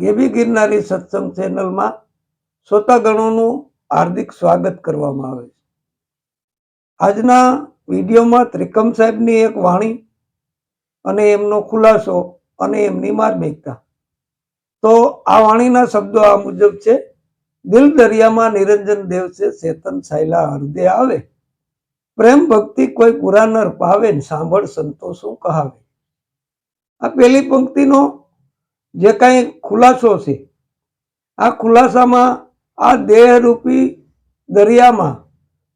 ગેબી ગિરનારી સત્સંગ ચેનલમાં શ્રોતાગણોનું હાર્દિક સ્વાગત કરવામાં આવે છે. આજના વિડીયોમાં ત્રિકમ સાહેબની એક વાણી અને એમનો ખુલાસો અને એમની માર્મિકતા. તો આ વાણીના શબ્દો આ મુજબ છે. દિલ દરિયામાં નિરંજન દેવ છે ચેતન સાયલા હૃદય આવે. પ્રેમ ભક્તિ કોઈ પુરાનર પાવે ને સાંભળ સંતો શું કહાવે. આ પેલી પંક્તિનો જે કાંઈ ખુલાસો છે. આ ખુલાસામાં આ દેહરૂપી દરિયામાં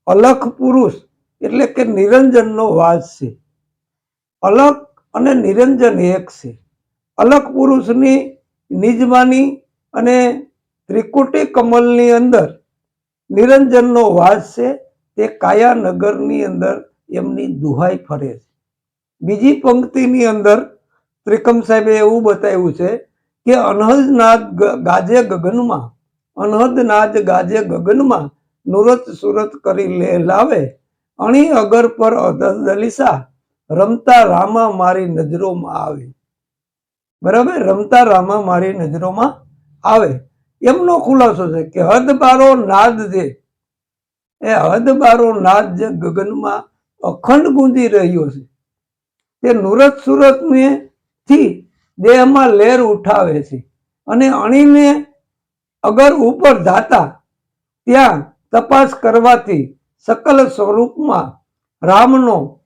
અલખ પુરુષ એટલે કે નિરંજનનો વાસ છે. અલખ અને નિરંજન એક છે. અલખ પુરુષની નિજમાની અને ત્રિકુટી કમલની અંદર નિરંજનનો વાસ છે. તે કાયા નગરની અંદર એમની દુહાઈ ફરે છે. બીજી પંક્તિની અંદર ત્રિકમ સાહેબે એવું બતાવ્યું છે કે અનહદ નાદ ગાજે ગગનમાં અનહદ નાદ ગાજે ગગનમાં નુરત સુરત કરી લે, લાવે. અણી અગર પર દલિસા રમતા રામા મારી નજરોમાં આવે. બરાબર? રમતા રામા મારી નજરોમાં આવે. એમનો ખુલાસો છે કે હદ બારો નાદ જે એ હદ બારો નાદ જે ગગનમાં અખંડ ગુંજી રહ્યો છે. તે નુરત સુરતને થી દેહમાં લેર ઉઠાવે છે. અને અણીને અગર ઉપર જાતા ત્યાં તપાસ કરવાથી સકલ સ્વરૂપમાં રામનો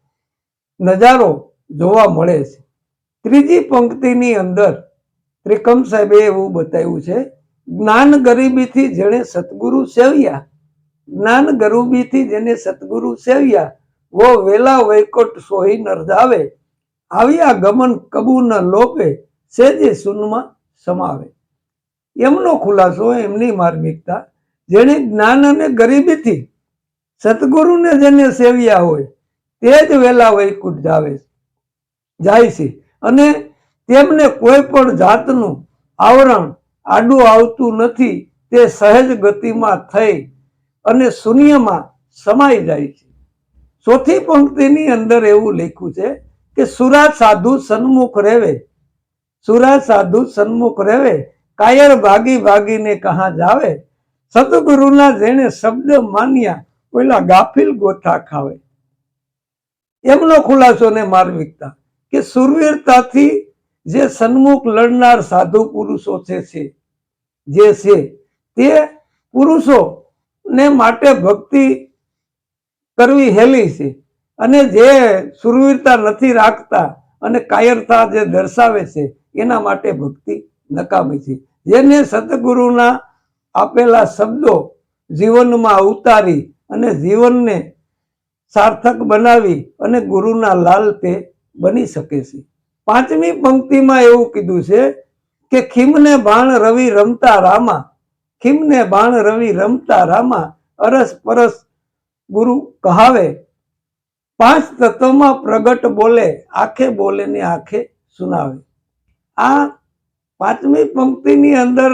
નજારો જોવા મળે છે. ત્રીજી પંક્તિની અંદર ત્રિકમ સાહેબે એવું બતાવ્યું છે, જ્ઞાન ગરીબીથી જેણે સદગુરુ સેવ્યા, જ્ઞાન ગરીબીથી જેને સદગુરુ સેવ્યા, વો વેલા વૈકટ સોહી નરજાવે આવ્યા ગમન કબૂરના લોપે સેજે સુનમાં સમાવે. એમનો ખુલાસો એમની માર્મિકતા, જેણે જ્ઞાન અને ગરીબીથી સદગુરુને જેને સેવ્યા હોય, તે જ વહેલા વૈકુંઠ જાવે જાય છે. અને તેમને કોઈ પણ જાતનું આવરણ આડું આવતું નથી, તે સહેજ ગતિમાં થઈ અને શૂન્યમાં સમાઈ જાય છે. ચોથી પંક્તિની અંદર એવું લખ્યું છે કે સુરા સાધુ સન્મુખ રેવે. સુરા સાધુ સન્મુખ રેવે. કાયર ભાગી ભાગીને કહા જાવે. સદગુરુના જેણે શબ્દ માન્યા, ઓલા ગાફિલ ગોથા ખાવે. એમનો ખુલાસો ને માર્મિકતા કે સુરવીરતાથી જે સન્મુખ લડનાર સાધુ પુરુષો છે છે, જે છે, તે પુરુષો ને માટે ભક્તિ કરવી હેલી છે. અને જે સુરવીરતા નથી રાખતા અને કાયરતા જે દર્શાવે છે, એના માટે ભક્તિ નકામી છે. જેને સદગુરુના આપેલા શબ્દો જીવનમાં ઉતારી અને જીવનને સાર્થક બનાવી અને ગુરુના લાલ તે બની શકે છે. પાંચમી પંક્તિમાં એવું કીધું છે કે ખીમને બાણ રવિ રમતા રામા, ખીમને બાણ રવિ રમતા રામા અરસ પરસ ગુરુ કહાવે પાંચ તત્વમાં પ્રગટ બોલે, આંખે બોલે ને આંખે સુનાવે. આ પાંચમી પંક્તિની અંદર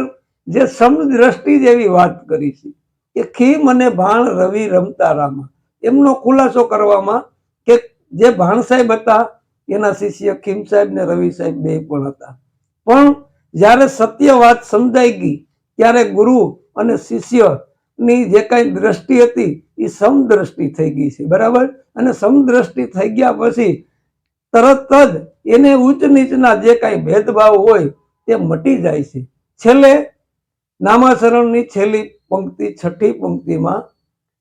જે સમદ્રષ્ટિ જેવી વાત કરી છે, એ ખીમ અને ભાણ રવિ રમતા રામા. એમનો ખુલાસો કરવામાં કે જે ભાણ સાહેબ હતા, એના શિષ્ય ખીમ સાહેબ ને રવિ સાહેબ બે પણ હતા. પણ જ્યારે સત્ય વાત સમજાઈ ગઈ, ત્યારે ગુરુ અને શિષ્યની જે કાંઈ દ્રષ્ટિ હતી એ સમદ્રષ્ટિ થઈ ગઈ છે, બરાબર? અને સમદ્રષ્ટિ થઈ ગયા પછી તરત જ એને ઉચ્ચ નીચના જે કાંઈ ભેદભાવ હોય તે મટી જાય છે. છેલ્લે નામાચરણની છેલ્લી પંક્તિ, છઠ્ઠી પંક્તિમાં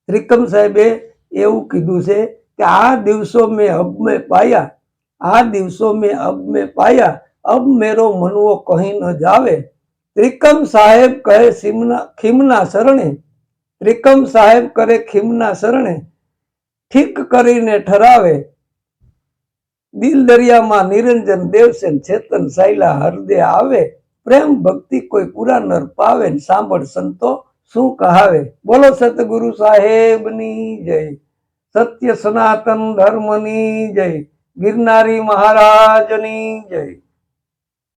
ત્રિકમ સાહેબે એવું કીધું છે કે આ દિવસો મેં અબ મેં પાયા, આ દિવસો મેં અબ મેં પાયા અબ મેરો મનવો કહી ન જાવે. ત્રિકમ સાહેબ કહે, સિમના, ખીમના શરણે ત્રિકમ સાહેબ કરે ખીમના શરણે, ઠીક કરીને ઠરાવે. દિલ દરિયામાં નિરંજન દેવસેન ચેતન સાયલા હરદે આવે, પ્રેમ ભક્તિ કોઈ પુરાનર પાવે સાંભળ સંતો શું કહાવે. બોલો સતગુરુ સાહેબની જય, સત્ય સનાતન ધર્મની જય, ગિરનારી મહારાજની જય.